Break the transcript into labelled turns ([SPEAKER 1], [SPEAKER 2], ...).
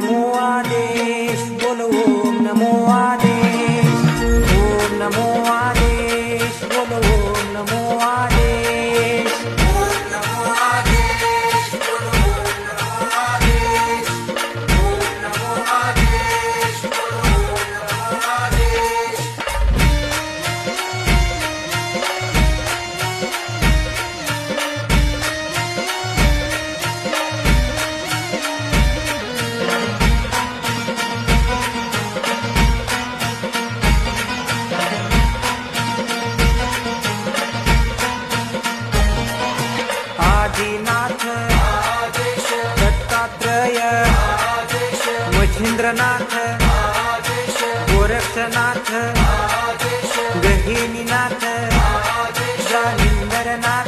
[SPEAKER 1] namuade Adinath Dattatreya Machhindranath Gorakshnath Gahininath जानिंदरनाथ